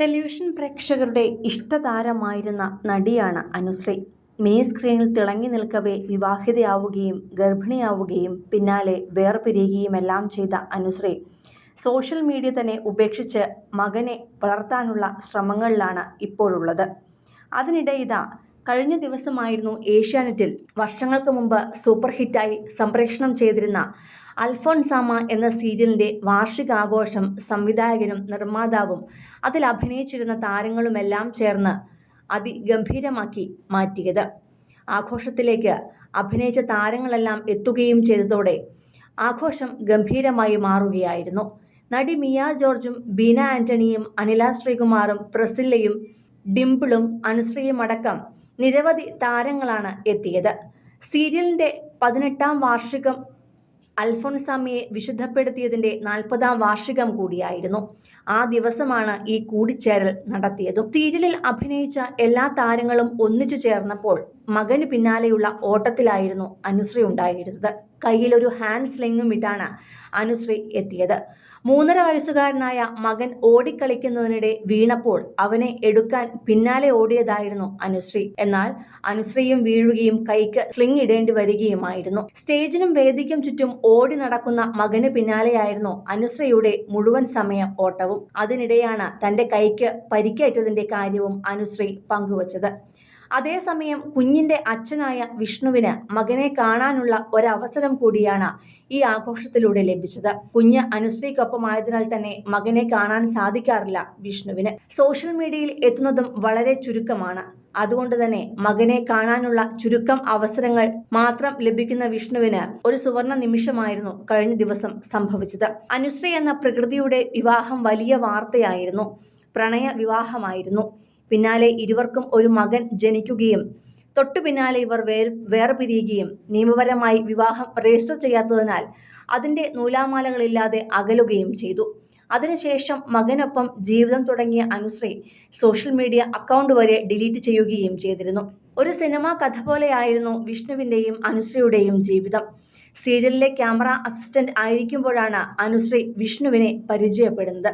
Television പ്രേക്ഷകരുടെ ഇഷ്ടതാരമായിരുന്ന നടിയാണ് Anusree. Mini സ്ക്രീനിൽ തിളങ്ങി നിൽക്കവേ വിവാഹിതയാവുകയും ഗർഭിണിയാവുകയും പിന്നാലെ വേർപിരിയുകയുമെല്ലാം ചെയ്ത അനുശ്രീ. സോഷ്യൽ മീഡിയ തന്നെ ഉപേക്ഷിച്ച് മകനെ വളർത്താനുള്ള ശ്രമങ്ങളിലാണ് ഇപ്പോഴുള്ളത്. അതിനിടെ ഇതാ കഴിഞ്ഞ ദിവസമായിരുന്നു ഏഷ്യാനെറ്റിൽ വർഷങ്ങൾക്ക് മുമ്പ് സൂപ്പർ ഹിറ്റായി സംപ്രേഷണം ചെയ്തിരുന്ന അൽഫോൻസാമ എന്ന സീരിയലിന്റെ വാർഷികാഘോഷം സംവിധായകനും നിർമ്മാതാവും അതിൽ അഭിനയിച്ചിരുന്ന താരങ്ങളുമെല്ലാം ചേർന്ന് അതിഗംഭീരമാക്കി മാറ്റിയത്. ആഘോഷത്തിലേക്ക് അഭിനയിച്ച താരങ്ങളെല്ലാം എത്തുകയും ചെയ്തതോടെ ആഘോഷം ഗംഭീരമായി മാറുകയായിരുന്നു. നടി മിയ ജോർജും ബീന ആന്റണിയും അനില ശ്രീകുമാറും പ്രസില്ലയും ഡിംപിളും അനുശ്രീയും അടക്കം നിരവധി താരങ്ങളാണ് എത്തിയത്. സീരിയലിന്റെ പതിനെട്ടാം വാർഷികം അൽഫോൺസാമിയെ വിശുദ്ധപ്പെടുത്തിയതിന്റെ നാൽപ്പതാം വാർഷികം കൂടിയായിരുന്നു. ആ ദിവസമാണ് ഈ കൂടിച്ചേരൽ നടത്തിയതും. സീരിയലിൽ അഭിനയിച്ച എല്ലാ താരങ്ങളും ഒന്നിച്ചു ചേർന്നപ്പോൾ മകന് പിന്നാലെയുള്ള ഓട്ടത്തിലായിരുന്നു അനുശ്രീ ഉണ്ടായിരുന്നത്. കയ്യിലൊരു ഹാൻഡ് സ്ലിങ്ങും ഇട്ടാണ് അനുശ്രീ എത്തിയത്. മൂന്നര വയസ്സുകാരനായ മകൻ ഓടിക്കളിക്കുന്നതിനിടെ വീണപ്പോൾ അവനെ എടുക്കാൻ പിന്നാലെ ഓടിയതായിരുന്നു അനുശ്രീ. എന്നാൽ അനുശ്രീയും വീഴുകയും കൈക്ക് സ്ലിംഗ് ഇടേണ്ടി വരികയുമായിരുന്നു. സ്റ്റേജിനും വേദിക്കും ചുറ്റും ഓടി നടക്കുന്ന മകന് പിന്നാലെയായിരുന്നു അനുശ്രീയുടെ മുഴുവൻ സമയം ഓട്ടവും. അതിനിടെയാണ് തന്റെ കൈക്ക് പരിക്കേറ്റതിന്റെ കാര്യവും അനുശ്രീ പങ്കുവച്ചത്. അതേസമയം കുഞ്ഞിന്റെ അച്ഛനായ വിഷ്ണുവിന് മകനെ കാണാനുള്ള ഒരവസരം കൂടിയാണ് ഈ ആഘോഷത്തിലൂടെ ലഭിച്ചത്. കുഞ്ഞ് അനുശ്രീക്കൊപ്പമായതിനാൽ തന്നെ മകനെ കാണാൻ സാധിക്കാറില്ല വിഷ്ണുവിന്. സോഷ്യൽ മീഡിയയിൽ എത്തുന്നതും വളരെ ചുരുക്കമാണ്. അതുകൊണ്ട് തന്നെ മകനെ കാണാനുള്ള ചുരുക്കം അവസരങ്ങൾ മാത്രം ലഭിക്കുന്ന വിഷ്ണുവിന് ഒരു സുവർണ നിമിഷമായിരുന്നു കഴിഞ്ഞ ദിവസം സംഭവിച്ചത്. അനുശ്രീ എന്ന പ്രകൃതിയുടെ വിവാഹം വലിയ വാർത്തയായിരുന്നു. പ്രണയ വിവാഹമായിരുന്നു. പിന്നാലെ ഇരുവർക്കും ഒരു മകൻ ജനിക്കുകയും തൊട്ടു പിന്നാലെ ഇവർ വേർ വേർപിരിയുകയും നിയമപരമായി വിവാഹം രജിസ്റ്റർ ചെയ്യാത്തതിനാൽ അതിന്റെ നൂലാമാലകളില്ലാതെ അകലുകയും ചെയ്തു. അതിനുശേഷം മകനൊപ്പം ജീവിതം തുടങ്ങിയ അനുശ്രീ സോഷ്യൽ മീഡിയ അക്കൗണ്ട് വരെ ഡിലീറ്റ് ചെയ്യുകയും ചെയ്തിരുന്നു. ഒരു സിനിമാ കഥ പോലെയായിരുന്നു വിഷ്ണുവിന്റെയും അനുശ്രീയുടെയും ജീവിതം. സീരിയലിലെ ക്യാമറ അസിസ്റ്റന്റ് ആയിരിക്കുമ്പോഴാണ് അനുശ്രീ വിഷ്ണുവിനെ പരിചയപ്പെടുന്നത്.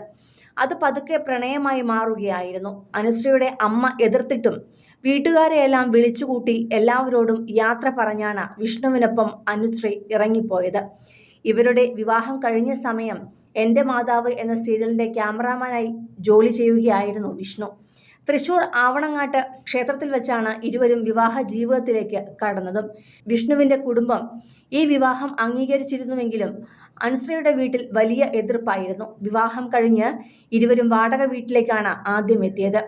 അത് പതുക്കെ പ്രണയമായി മാറുകയായിരുന്നു. അനുശ്രീയുടെ അമ്മ എതിർത്തിട്ടും വീട്ടുകാരെയെല്ലാം വിളിച്ചുകൂട്ടി എല്ലാവരോടും യാത്ര പറഞ്ഞാണ് വിഷ്ണുവിനൊപ്പം അനുശ്രീ ഇറങ്ങിപ്പോയത്. ഇവരുടെ വിവാഹം കഴിഞ്ഞ സമയം എന്റെ മാതാവ് എന്ന സീരിയലിന്റെ ക്യാമറാമാനായി ജോലി ചെയ്യുകയായിരുന്നു വിഷ്ണു. തൃശൂർ ആവണങ്ങാട്ട് ക്ഷേത്രത്തിൽ വെച്ചാണ് ഇരുവരും വിവാഹ ജീവിതത്തിലേക്ക് കടന്നതും. വിഷ്ണുവിന്റെ കുടുംബം ഈ വിവാഹം അംഗീകരിച്ചിരുന്നുവെങ്കിലും അനുശ്രീയുടെ വീട്ടിൽ വലിയ എതിർപ്പായിരുന്നു. വിവാഹം കഴിഞ്ഞ് ഇരുവരും വാടക വീട്ടിലേക്കാണ് ആദ്യം എത്തിയത്.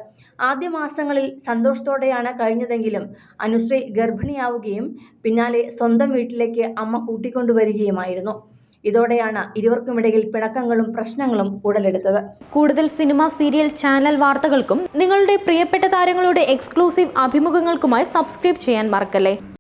ആദ്യ മാസങ്ങളിൽ സന്തോഷത്തോടെയാണ് കഴിഞ്ഞതെങ്കിലും അനുശ്രീ ഗർഭിണിയാവുകയും പിന്നാലെ സ്വന്തം വീട്ടിലേക്ക് അമ്മ കൂട്ടിക്കൊണ്ടുവരികയുമായിരുന്നു. ഇതോടെയാണ് ഇരുവർക്കുമിടയിൽ പിണക്കങ്ങളും പ്രശ്നങ്ങളും ഉടലെടുത്തത്. കൂടുതൽ സിനിമ സീരിയൽ ചാനൽ വാർത്തകൾക്കും നിങ്ങളുടെ പ്രിയപ്പെട്ട താരങ്ങളുടെ എക്സ്ക്ലൂസീവ് അഭിമുഖങ്ങൾക്കുമായി സബ്സ്ക്രൈബ് ചെയ്യാൻ മറക്കല്ലേ?